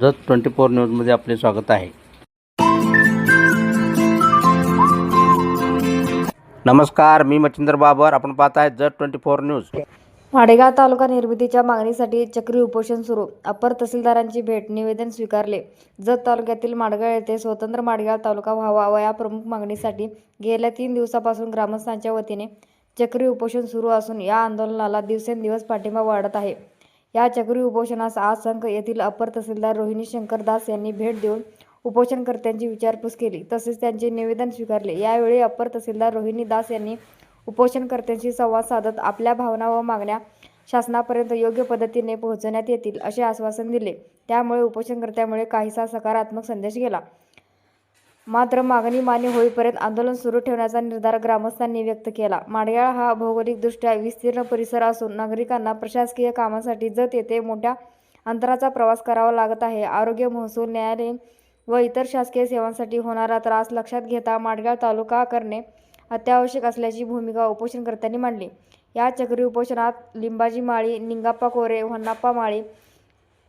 Jat twenty four न्यूजमध्ये आपले स्वागत आहे. नमस्कार मी मच्छिंद्र बाबर. आपण पाहत आहे Jat twenty four news. Madegaon taluka निर्मितीच्या मागणीसाठी चक्री उपोषण सुरू. अपर तहसीलदारांची भेट निवेदन स्वीकारले. जत तालुक्यातील माडगाव येथे स्वतंत्र माडगाव तालुका व्हावा व या प्रमुख मागणीसाठी गेल्या तीन दिवसापासून ग्रामस्थांच्या वतीने चक्री उपोषण सुरू असून या आंदोलनाला दिवसेंदिवस पाठिंबा वाढत आहे. या चक्री उपोषणास आज संघ येथील अपर तहसीलदार रोहिणी शंकर दास यांनी भेट देऊन उपोषणकर्त्यांची विचारपूस केली. तसेच त्यांचे निवेदन स्वीकारले. यावेळी अपर तहसीलदार रोहिणी दास यांनी उपोषणकर्त्यांशी संवाद साधत आपल्या भावना व मागण्या शासनापर्यंत योग्य पद्धतीने पोहोचवण्यात येतील असे आश्वासन दिले. त्यामुळे उपोषणकर्त्यामुळे काहीसा सकारात्मक संदेश गेला. मात्र मागणी मान्य होईपर्यंत आंदोलन सुरू ठेवण्याचा निर्धार ग्रामस्थांनी व्यक्त केला. माडयाळ हा भौगोलिकदृष्ट्या विस्तीर्ण परिसर असून नागरिकांना प्रशासकीय कामासाठी जत येथे मोठ्या अंतराचा प्रवास करावा लागत आहे. आरोग्य महसूल न्यायालयीन व इतर शासकीय सेवांसाठी होणारा त्रास लक्षात घेता माडगाळ तालुका करणे अत्यावश्यक असल्याची भूमिका उपोषणकर्त्यांनी मांडली. या चक्री उपोषणात लिंबाजी माळी निंगाप्पा कोरे होन्नाप्पा माळी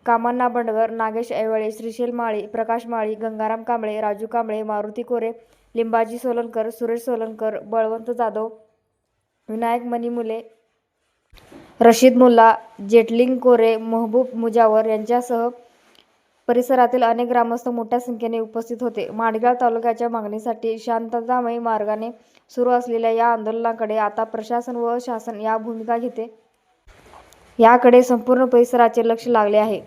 कामण्णा बंडगर नागेश ऐवळे श्रीशैल माळी प्रकाश माळी गंगाराम कांबळे राजू कांबळे मारुती कोरे लिंबाजी सोलनकर सुरेश सोलनकर बळवंत जाधव विनायक मणिमुले रशीद मुल्ला जेटलिंग कोरे महबूब मुजावर यांच्यासह परिसरातील अनेक ग्रामस्थ मोठ्या संख्येने उपस्थित होते. माडगाव तालुक्याच्या मागणीसाठी शांततामय मार्गाने सुरू असलेल्या या आंदोलनाकडे आता प्रशासन व शासन या भूमिका घेते. याकडे संपूर्ण परिसराचे लक्ष लागले आहे.